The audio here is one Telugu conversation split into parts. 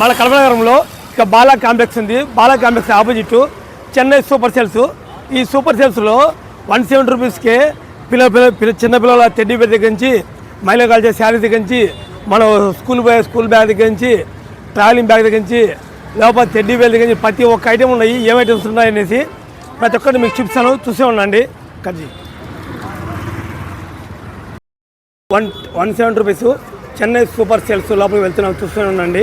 మన కడపనగరంలో ఇక బాలా కాంప్లెక్స్ ఉంది. Bala complex opposite. Chennai super sales. ఈ సూపర్ సెల్స్లో వన్ సెవెంటీ రూపీస్కే పిల్ల పిల్ల పిల్ల చిన్న పిల్లల టెడ్డీ బేర్ దగ్గర నుంచి మహిళలు కాల్చే శారీ దగ్గర నుంచి మన స్కూల్ బ్యాగ్ స్కూల్ బ్యాగ్ దగ్గర నుంచి ట్రావెలింగ్ బ్యాగ్ దగ్గర నుంచి లేకపోతే టెడ్డీ బేర్ దగ్గర నుంచి ప్రతి ఒక్క ఐటెం ఉన్నాయి. ఏం ఐటమ్స్ ఉన్నాయి అనేసి ప్రతి ఒక్కటి మీకు చూపిస్తాను. చూసే ఉండండి. కజ్జి. One one seventy rupees. Chennai super sales లోపలికి వెళ్తున్నాం. చూస్తూనే ఉండండి.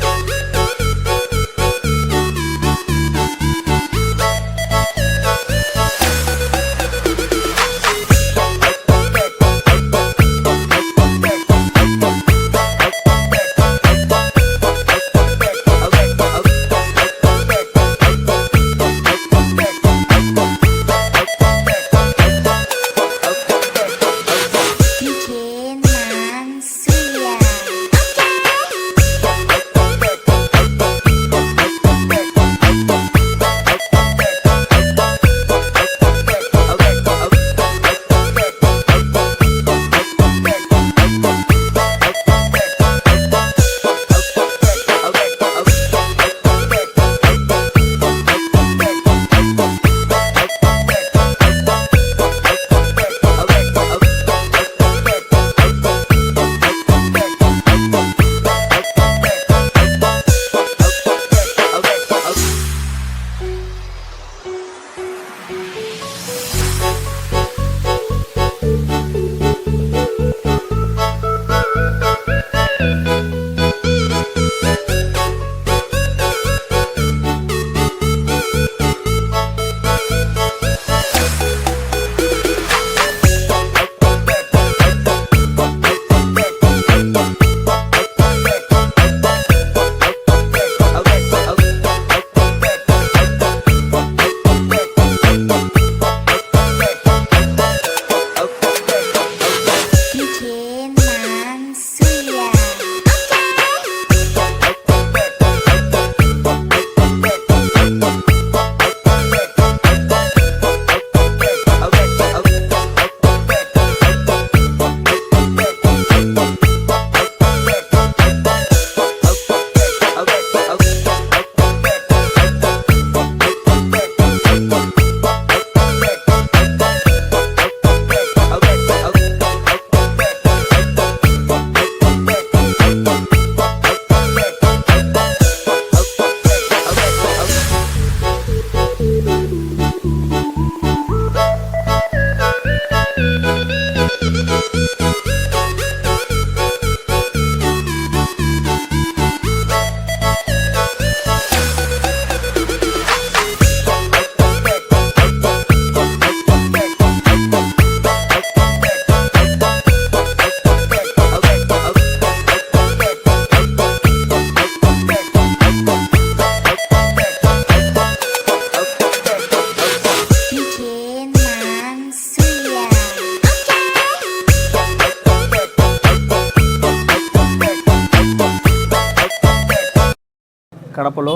కడపలో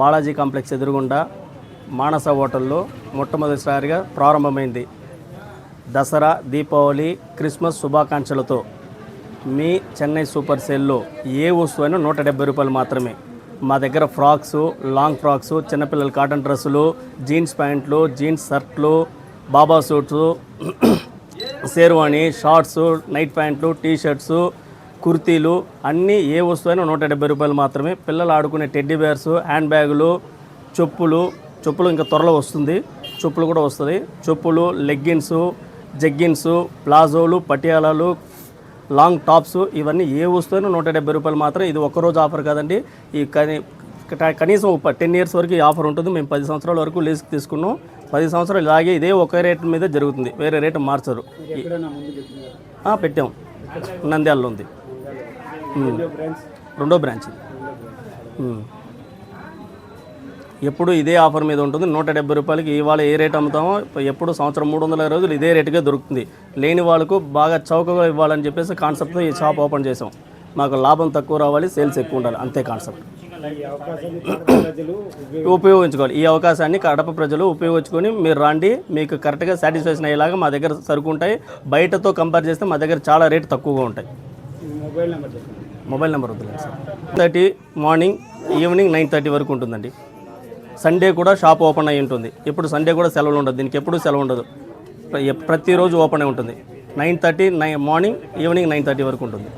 బాలాజీ కాంప్లెక్స్ ఎదురుగుండా మానస హోటల్లో మొట్టమొదటిసారిగా ప్రారంభమైంది. దసరా దీపావళి క్రిస్మస్ శుభాకాంక్షలతో మీ చెన్నై సూపర్ సేల్లో ఏ వస్తువైనా నూట డెబ్బై రూపాయలు మాత్రమే. మా దగ్గర ఫ్రాక్స్ లాంగ్ ఫ్రాక్స్ చిన్నపిల్లల కాటన్ డ్రెస్సులు జీన్స్ ప్యాంట్లు జీన్స్ షర్ట్లు బాబా సూట్స్ షేర్వాణి షార్ట్స్ నైట్ ప్యాంట్లు టీ షర్ట్స్ కుర్తీలు అన్నీ ఏ వస్తువైనా నూట డెబ్బై రూపాయలు మాత్రమే. పిల్లలు ఆడుకునే టెడ్డీ బేర్స్ హ్యాండ్ బ్యాగులు చెప్పులు చెప్పులు ఇంకా త్వరలో వస్తుంది. చెప్పులు కూడా వస్తుంది. చెప్పులు లెగ్గిన్స్ జగ్గిన్స్ ప్లాజోలు పటియాలాలు లాంగ్ టాప్స్ ఇవన్నీ ఏ వస్తువును నూట డెబ్బై రూపాయలు మాత్రం ఇది ఒక్కరోజు ఆఫర్ కాదండి. ఈ కనీ కనీసం టెన్ ఇయర్స్ వరకు ఈ ఆఫర్ ఉంటుంది. మేము పది సంవత్సరాల వరకు లీజ్కి తీసుకున్నాం. పది సంవత్సరాలు ఇలాగే ఇదే ఒకే రేట్ మీద జరుగుతుంది. వేరే రేటు మార్చరు. పెట్టాం. నంద్యాలలో ఉంది. రెండో బ్రాంచ్. ఎప్పుడు ఇదే ఆఫర్ మీద ఉంటుంది. నూట డెబ్బై రూపాయలకి ఇవాళ ఏ రేట్ అమ్ముతామో ఎప్పుడు సంవత్సరం మూడు వందల రోజులు ఇదే రేటుగా దొరుకుతుంది. లేని వాళ్ళకు బాగా చౌకగా ఇవ్వాలని చెప్పేసి కాన్సెప్ట్తో ఈ షాప్ ఓపెన్ చేసాం. మాకు లాభం తక్కువ రావాలి సేల్స్ ఎక్కువ ఉండాలి. అంతే కాన్సెప్ట్. ఉపయోగించుకోవాలి. ఈ అవకాశాన్ని కడప ప్రజలు ఉపయోగించుకొని మీరు రండి మీకు కరెక్ట్గా సాటిస్ఫాక్షన్ అయ్యేలాగా మా దగ్గర సరుకు ఉంటాయి. బయటతో కంపేర్ చేస్తే మా దగ్గర చాలా రేట్ తక్కువగా ఉంటాయి. Mobile number mobile number వద్దులేదు sir. Thirty morning evening nine thirty వరకు ఉంటుందండి. సండే కూడా షాప్ ఓపెన్ అయి ఉంటుంది. ఎప్పుడు సండే కూడా సెలవులు ఉండదు. దీనికి ఎప్పుడు సెలవు ఉండదు. ప్రతిరోజు ఓపెన్ అయి ఉంటుంది. Nine thirty nine morning evening nine thirty వరకు ఉంటుంది.